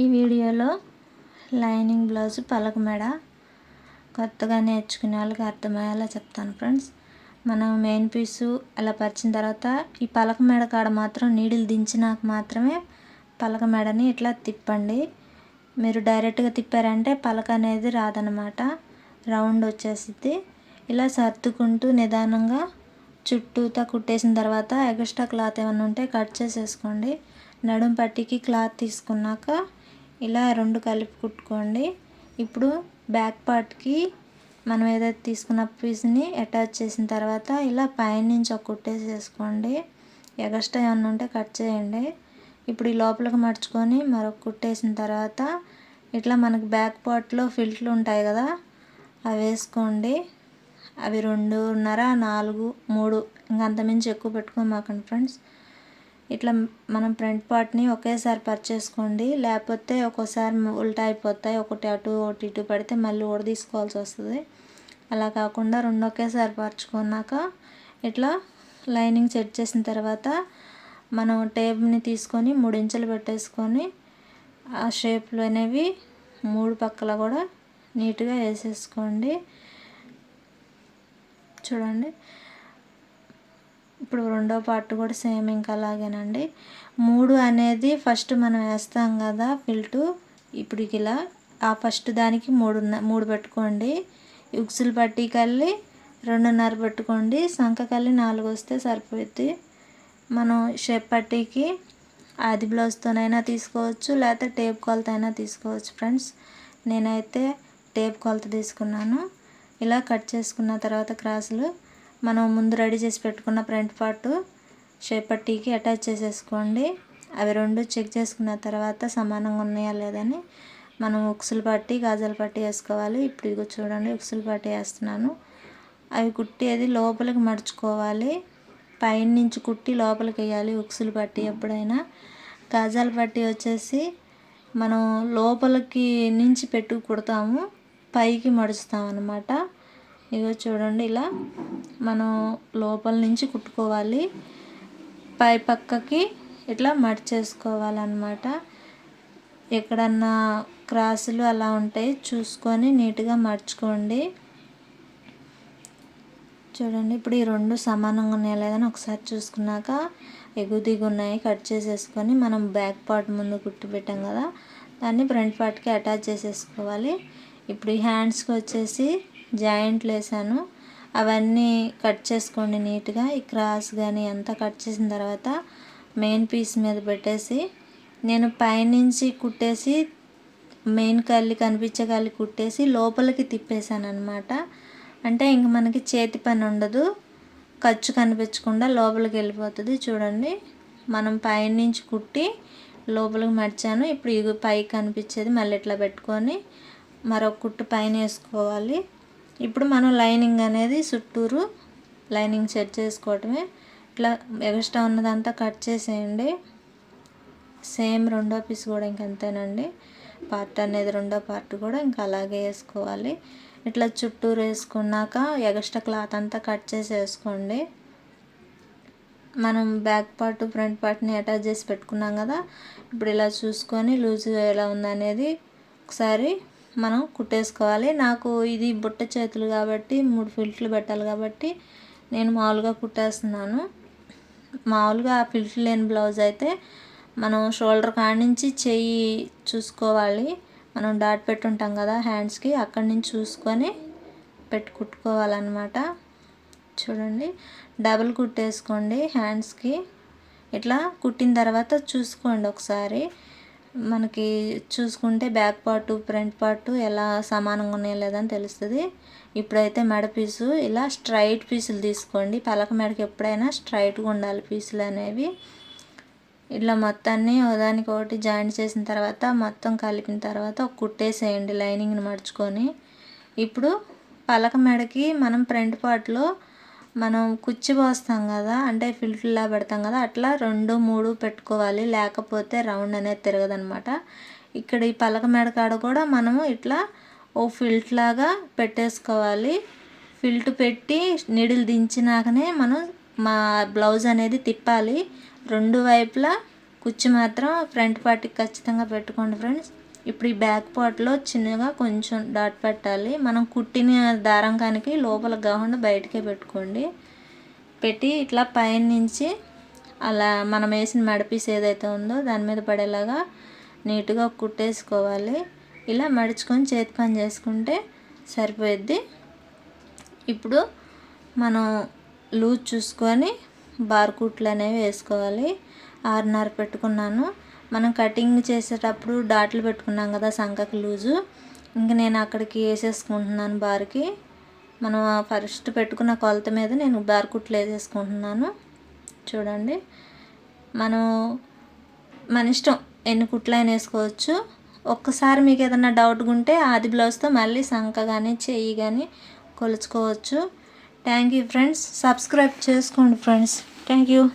ఈ వీడియోలో lining blouse పలక మెడ కొత్తగా నేర్చుకునే వాళ్ళకి అర్థమయ్యేలా చెప్తాను ఫ్రెండ్స్. మనం మెయిన్ పీసు అలా పరిచిన తర్వాత ఈ పలక మెడ కాడ మాత్రం నీడిల్ దించినాక మాత్రమే పలక మెడని ఇట్లా తిప్పండి. మీరు డైరెక్ట్గా తిప్పారంటే పలక అనేది రాదనమాట రౌండ్ వచ్చేసిద్ది. ఇలా సర్దుకుంటూ నిదానంగా చుట్టూతా కుట్టేసిన తర్వాత ఎగస్ట్రా క్లాత్ ఏమైనా ఉంటే కట్ చేసేసుకోండి. నడుం పట్టికి క్లాత్ తీసుకున్నాక ఇలా రెండు కలిపి కుట్టుకోండి. ఇప్పుడు బ్యాక్ పార్ట్కి మనం ఏదైతే తీసుకున్న పీస్ని అటాచ్ చేసిన తర్వాత ఇలా పైనుంచి ఒక కుట్టేసేసుకోండి. ఎగస్ట్రా ఏమన్నా ఉంటే కట్ చేయండి. ఇప్పుడు ఈ లోపలికి మడుచుకొని మరొక కుట్టేసిన తర్వాత ఇట్లా మనకి బ్యాక్ పార్ట్లో ఫిల్ట్లు ఉంటాయి కదా అవి వేసుకోండి. అవి రెండున్నర నాలుగు మూడు ఇంకా అంతమించి ఎక్కువ పెట్టుకోమాకండి ఫ్రెండ్స్. ఇట్లా మనం ఫ్రంట్ పార్ట్ని ఒకేసారి పర్చేసుకోండి లేకపోతే ఒక్కోసారి ఉల్టా అయిపోతాయి. ఒకటి అటు ఒకటి ఇటు పడితే మళ్ళీ ఊడ తీసుకోవాల్సి వస్తుంది. అలా కాకుండా రెండు ఒకేసారి పరుచుకున్నాక ఇట్లా లైనింగ్ సెట్ చేసిన తర్వాత మనం టేప్ని తీసుకొని మూడు ఇంచులు పెట్టేసుకొని ఆ షేప్లు అనేవి మూడు పక్కల కూడా నీట్గా వేసేసుకోండి. చూడండి. ఇప్పుడు రెండో పార్ట్ కూడా సేమ్ ఇంకా అలాగేనండి. మూడు అనేది ఫస్ట్ మనం వేస్తాం కదా ఫిల్టు ఇప్పుడు ఇలా ఆ ఫస్ట్ దానికి మూడు మూడు పెట్టుకోండి. ఉక్సులు పట్టి కల్లి రెండున్నర పెట్టుకోండి. సంఖ కల్లి నాలుగు వస్తే సరిపోద్ది. మనం షేప్ పట్టీకి ఆది బ్లౌజ్తోనైనా తీసుకోవచ్చు లేకపోతే టేప్ కొలత అయినా తీసుకోవచ్చు ఫ్రెండ్స్. నేనైతే టేప్ కొలత తీసుకున్నాను. ఇలా కట్ చేసుకున్న తర్వాత క్రాసులు మనం ముందు రెడీ చేసి పెట్టుకున్న ఫ్రంట్ పార్ట్ షేప్ పట్టీకి అటాచ్ చేసేసుకోండి. అవి రెండు చెక్ చేసుకున్న తర్వాత సమానంగా ఉన్నాయా లేదని మనం ఉక్సులు పట్టి గాజులు పట్టి వేసుకోవాలి. ఇప్పుడు ఇగో చూడండి ఉక్సులు పట్టి వేస్తున్నాను. అవి కుట్టేది లోపలికి మడుచుకోవాలి. పైన నుంచి కుట్టి లోపలికి వేయాలి ఉక్సులు పట్టి ఎప్పుడైనా. గాజాల పట్టి వచ్చేసి మనం లోపలికి నుంచి పెట్టు కుడతాము. పైకి మడుస్తాం అన్నమాట ఇగో చూడండి ఇలా మనం లోపల నుంచి కుట్టుకోవాలి. పై పక్కకి ఇట్లా మడిచేసుకోవాలన్నమాట ఎక్కడన్నా క్రాసులు అలా ఉంటాయి చూసుకొని నీట్గా మర్చుకోండి చూడండి ఇప్పుడు ఈ రెండు సమానంగా ఉన్నాయా లేదని ఒకసారి చూసుకున్నాక ఎగు దిగు ఉన్నాయి కట్ చేసేసుకొని మనం బ్యాక్ పార్ట్ ముందు కుట్టి పెట్టాం కదా దాన్ని ఫ్రంట్ పార్ట్కి అటాచ్ చేసేసుకోవాలి. ఇప్పుడు ఈ హ్యాండ్స్కి వచ్చేసి జాయింట్లు వేసాను. అవన్నీ కట్ చేసుకోండి నీట్గా. ఈ క్రాస్ కానీ అంతా కట్ చేసిన తర్వాత మెయిన్ పీస్ మీద పెట్టేసి నేను పైనుంచి కుట్టేసి మెయిన్ కల్లి కనిపించే కల్లి కుట్టేసి లోపలికి తిప్పేశాను అనమాట అంటే ఇంక మనకి చేతి పని ఉండదు. ఖర్చు కనిపించకుండా లోపలికి వెళ్ళిపోతుంది. చూడండి మనం పైనుంచి కుట్టి లోపలికి మర్చాను ఇప్పుడు ఇది పైకి కనిపించేది మళ్ళీ ఇట్లా పెట్టుకొని మరొక కుట్టు పైన వేసుకోవాలి. ఇప్పుడు మనం లైనింగ్ అనేది చుట్టూరు లైనింగ్ సెట్ చేసుకోవటమే. ఇట్లా ఎక్స్ట్రా ఉన్నదంతా కట్ చేసేయండి. సేమ్ రెండో పీస్ కూడా ఇంకంతేనండి పార్ట్ అనేది రెండో పార్ట్ కూడా ఇంకా అలాగే వేసుకోవాలి. ఇట్లా చుట్టూరు వేసుకున్నాక ఎగస్ట్రా క్లాత్ అంతా కట్ చేసి వేసుకోండి మనం బ్యాక్ పార్ట్ ఫ్రంట్ పార్ట్ని అటాచ్ చేసి పెట్టుకున్నాం కదా. ఇప్పుడు ఇలా చూసుకొని లూజ్ ఎలా ఉందనేది ఒకసారి మనం కుట్టేసుకోవాలి. నాకు ఇది బుట్ట చేతులు కాబట్టి మూడు ఫిల్ట్లు పెట్టాలి కాబట్టి నేను మామూలుగా కుట్టేస్తున్నాను. మామూలుగా ఆ ఫిల్ట్లు లేని బ్లౌజ్ అయితే మనం షోల్డర్ కాడ నుంచి చెయ్యి చూసుకోవాలి. మనం డాట్ పెట్టుంటాం కదా హ్యాండ్స్కి అక్కడి నుంచి చూసుకొని పెట్టి కుట్టుకోవాలన్నమాట. చూడండి. డబుల్ కుట్టేసుకోండి హ్యాండ్స్కి. ఇట్లా కుట్టిన తర్వాత చూసుకోండి ఒకసారి. మనకి చూసుకుంటే బ్యాక్ పార్టు ఫ్రంట్ పార్టు ఎలా సమానంగా ఉన్నాయో లేదని తెలుస్తుంది. ఇప్పుడైతే మెడ పీసు ఇలా స్ట్రైట్ పీసులు తీసుకోండి. పలక మెడకి ఎప్పుడైనా స్ట్రైట్గా ఉండాలి పీసులు అనేవి. ఇట్లా మొత్తాన్ని ఒకదానికి ఒకటి జాయింట్ చేసిన తర్వాత మొత్తం కలిపిన తర్వాత ఒక కుట్టేసేయండి లైనింగ్ని మడుచుకొని. ఇప్పుడు పలక మెడకి మనం ఫ్రంట్ పార్ట్లో మనం కుచ్చి పోస్తాం కదా అంటే ఫిల్టర్లా పెడతాం కదా అట్లా రెండు మూడు పెట్టుకోవాలి. లేకపోతే రౌండ్ అనేది తిరగదనమాట. ఇక్కడ ఈ పలక మెడకాడ కూడా మనము ఇట్లా ఓ ఫిల్ట్ లాగా పెట్టేసుకోవాలి. ఫిల్ట్ పెట్టి నీడిల్ దించినాకనే మనం మా బ్లౌజ్ అనేది తిప్పాలి. రెండు వైపులా కుచ్చి మాత్రం ఫ్రంట్ పార్టీకి ఖచ్చితంగా పెట్టుకోండి ఫ్రెండ్స్. ఇప్పుడు ఈ బ్యాక్ పార్ట్లో చిన్నగా కొంచెం డాట్ పెట్టాలి. మనం కుట్టిన దారం కానికి లోపల కాకుండా బయటకే పెట్టుకోండి. పెట్టి ఇట్లా పైన నుంచి అలా మనం వేసిన మడిపీస్ ఏదైతే ఉందో దాని మీద పడేలాగా నీట్గా కుట్టేసుకోవాలి. ఇలా మడుచుకొని చేతి పని చేసుకుంటే సరిపోయిద్ది. ఇప్పుడు మనం లూజ్ చూసుకొని బార్ కుట్లు అనేవి వేసుకోవాలి. ఆరున్నర పెట్టుకున్నాను. మనం కటింగ్ చేసేటప్పుడు డాట్లు పెట్టుకున్నాం కదా సంకకి లూజు. ఇంక నేను అక్కడికి వేసేసుకుంటున్నాను బార్కి. మనం ఫస్ట్ పెట్టుకున్న కొలత మీద నేను బార్ కుట్లు వేసేసుకుంటున్నాను. చూడండి. మనం మన ఇష్టం ఎన్ని కుట్లైనా వేసుకోవచ్చు. ఒక్కసారి మీకు ఏదైనా డౌట్గా ఉంటే ఆది బ్లౌజ్తో మళ్ళీ సంక కానీ చెయ్యి కానీ కొలుచుకోవచ్చు. థ్యాంక్ యూ ఫ్రెండ్స్ సబ్స్క్రైబ్ చేసుకోండి ఫ్రెండ్స్ థ్యాంక్ యూ